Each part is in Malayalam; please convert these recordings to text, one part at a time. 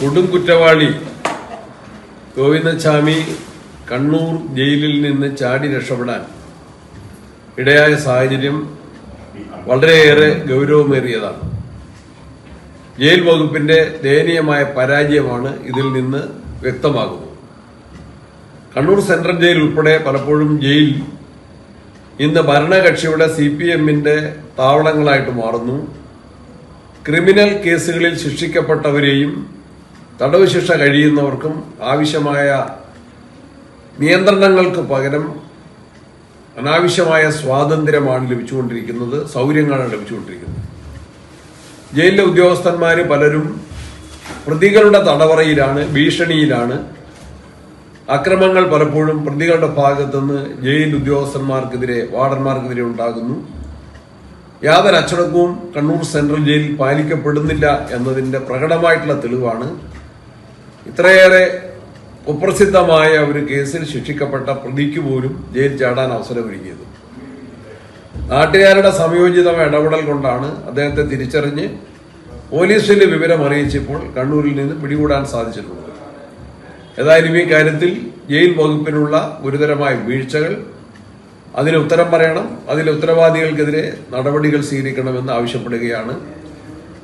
കൊടും കുറ്റവാളി ഗോവിന്ദസ്വാമി കണ്ണൂർ ജയിലിൽ നിന്ന് ചാടി രക്ഷപ്പെടാൻ ഇടയായ സാഹചര്യം വളരെയേറെ ഗൗരവമേറിയതാണ്. ജയിൽ വകുപ്പിന്റെ ദയനീയമായ പരാജയമാണ് ഇതിൽ നിന്ന് വ്യക്തമാകുന്നത്. കണ്ണൂർ സെൻട്രൽ ജയിൽ ഉൾപ്പെടെ പലപ്പോഴും ജയിൽ ഇന്ന് ഭരണകക്ഷിയുടെ സി പി എമ്മിന്റെ താവളങ്ങളായിട്ട് മാറുന്നു. ക്രിമിനൽ കേസുകളിൽ ശിക്ഷിക്കപ്പെട്ടവരെയും തടവ് ശിക്ഷ കഴിയുന്നവർക്കും ആവശ്യമായ നിയന്ത്രണങ്ങൾക്ക് പകരം അനാവശ്യമായ സ്വാതന്ത്ര്യമാണ് ലഭിച്ചുകൊണ്ടിരിക്കുന്നത് സൗകര്യങ്ങളാണ് ലഭിച്ചുകൊണ്ടിരിക്കുന്നത്. ജയിലിലെ ഉദ്യോഗസ്ഥന്മാർ പലരും പ്രതികളുടെ തടവറയിലാണ് ഭീഷണിയിലാണ്. അക്രമങ്ങൾ പലപ്പോഴും പ്രതികളുടെ ഭാഗത്തുനിന്ന് ജയിൽ ഉദ്യോഗസ്ഥന്മാർക്കെതിരെ വാർഡന്മാർക്കെതിരെ ഉണ്ടാകുന്നു. യാതൊരു അച്ചടക്കവും കണ്ണൂർ സെൻട്രൽ ജയിലിൽ പാലിക്കപ്പെടുന്നില്ല എന്നതിന്റെ പ്രകടമായിട്ടുള്ള തെളിവാണ് ഇത്രയേറെ കുപ്രസിദ്ധമായ ഒരു കേസിൽ ശിക്ഷിക്കപ്പെട്ട പ്രതിക്ക് പോലും ജയിൽ ചാടാൻ അവസരമൊരുക്കിയത്. നാട്ടുകാരുടെ സംയോജിതമായ ഇടപെടൽ കൊണ്ടാണ് അദ്ദേഹത്തെ തിരിച്ചറിഞ്ഞ് പോലീസിൽ വിവരം അറിയിച്ചപ്പോൾ കണ്ണൂരിൽ നിന്ന് പിടികൂടാൻ സാധിച്ചിട്ടുള്ളത്. ഏതായാലും ഈ കാര്യത്തിൽ ജയിൽ വകുപ്പിനുള്ള ഗുരുതരമായ വീഴ്ചകൾ അതിന് ഉത്തരം പറയണം അതിൽ ഉത്തരവാദികൾക്കെതിരെ നടപടികൾ സ്വീകരിക്കണമെന്ന് ആവശ്യപ്പെടുകയാണ്.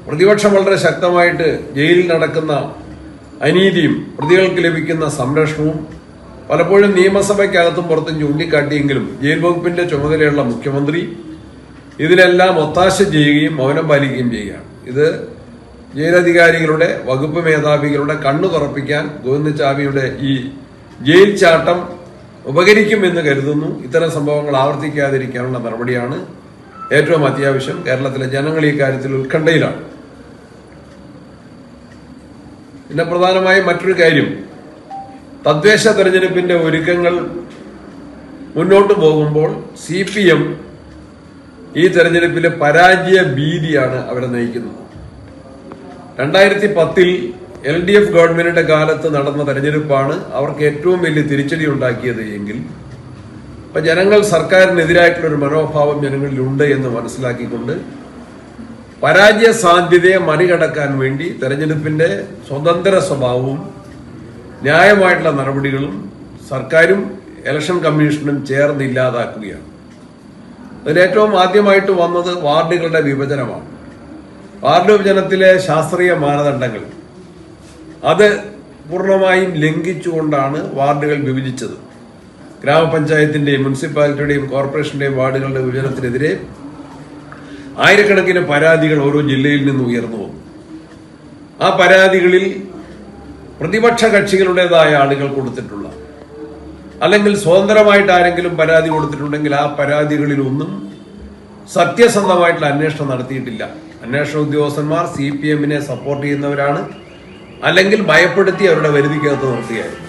പ്രതിപക്ഷം വളരെ ശക്തമായിട്ട് ജയിലിൽ നടക്കുന്ന അനീതിയും പ്രതികൾക്ക് ലഭിക്കുന്ന സംരക്ഷണവും പലപ്പോഴും നിയമസഭയ്ക്കകത്തും പുറത്തും ചൂണ്ടിക്കാട്ടിയെങ്കിലും ജയിൽ വകുപ്പിന്റെ ചുമതലയുള്ള മുഖ്യമന്ത്രി ഇതിനെല്ലാം ഒത്താശ ചെയ്യുകയും മൗനം പാലിക്കുകയും ചെയ്യുകയാണ്. ഇത് ജയിലധികാരികളുടെ വകുപ്പ് മേധാവികളുടെ കണ്ണു തുറപ്പിക്കാൻ ഗോവിന്ദചാമിയുടെ ഈ ജയിൽ ചാട്ടം ഉപകരിക്കുമെന്ന് കരുതുന്നു. ഇത്തരം സംഭവങ്ങൾ ആവർത്തിക്കാതിരിക്കാനുള്ള നടപടിയാണ് ഏറ്റവും അത്യാവശ്യം. കേരളത്തിലെ ജനങ്ങൾ ഈ കാര്യത്തിൽ ഉത്കണ്ഠയിലാണ്. പിന്നെ പ്രധാനമായും മറ്റൊരു കാര്യം. തദ്ദേശ തെരഞ്ഞെടുപ്പിന്റെ ഒരുക്കങ്ങൾ മുന്നോട്ട് പോകുമ്പോൾ സി പി എം ഈ തെരഞ്ഞെടുപ്പിലെ പരാജയ ഭീതിയാണ് അവരെ നയിക്കുന്നത്. രണ്ടായിരത്തി പത്തിൽ എൽ ഡി എഫ് ഗവൺമെന്റിന്റെ കാലത്ത് നടന്ന തെരഞ്ഞെടുപ്പാണ് അവർക്ക് ഏറ്റവും വലിയ തിരിച്ചടി ഉണ്ടാക്കിയത് എങ്കിൽ അപ്പൊ ജനങ്ങൾ സർക്കാരിനെതിരായിട്ടുള്ള ഒരു മനോഭാവം ജനങ്ങളിലുണ്ട് എന്ന് മനസ്സിലാക്കിക്കൊണ്ട് പരാജയ സാധ്യതയെ മറികടക്കാൻ വേണ്ടി തെരഞ്ഞെടുപ്പിന്റെ സ്വതന്ത്ര സ്വഭാവവും ന്യായമായിട്ടുള്ള നടപടികളും സർക്കാരും ഇലക്ഷൻ കമ്മീഷനും ചേർന്ന് ഇല്ലാതാക്കുകയാണ്. അതിനേറ്റവും ആദ്യമായിട്ട് വന്നത് വാർഡുകളുടെ വിഭജനമാണ്. വാർഡ് വിഭജനത്തിലെ ശാസ്ത്രീയ മാനദണ്ഡങ്ങൾ അത് പൂർണമായും ലംഘിച്ചുകൊണ്ടാണ് വാർഡുകൾ വിഭജിച്ചത്. ഗ്രാമപഞ്ചായത്തിന്റെയും മുനിസിപ്പാലിറ്റിയുടെയും കോർപ്പറേഷന്റെയും വാർഡുകളുടെ വിഭജനത്തിനെതിരെ ആയിരക്കണക്കിന് പരാതികൾ ഓരോ ജില്ലയിൽ നിന്ന് ഉയർന്നു വന്നു. ആ പരാതികളിൽ പ്രതിപക്ഷ കക്ഷികളുടേതായ ആളുകൾ കൊടുത്തിട്ടുള്ള അല്ലെങ്കിൽ സ്വതന്ത്രമായിട്ട് ആരെങ്കിലും പരാതി കൊടുത്തിട്ടുണ്ടെങ്കിൽ ആ പരാതികളിലൊന്നും സത്യസന്ധമായിട്ടുള്ള അന്വേഷണം നടത്തിയിട്ടില്ല. അന്വേഷണ ഉദ്യോഗസ്ഥന്മാർ സി പി എമ്മിനെ സപ്പോർട്ട് ചെയ്യുന്നവരാണ്. അല്ലെങ്കിൽ ഭയപ്പെടുത്തി അവരുടെ വരുതിക്കകത്ത് നിർത്തുകയായിരുന്നു.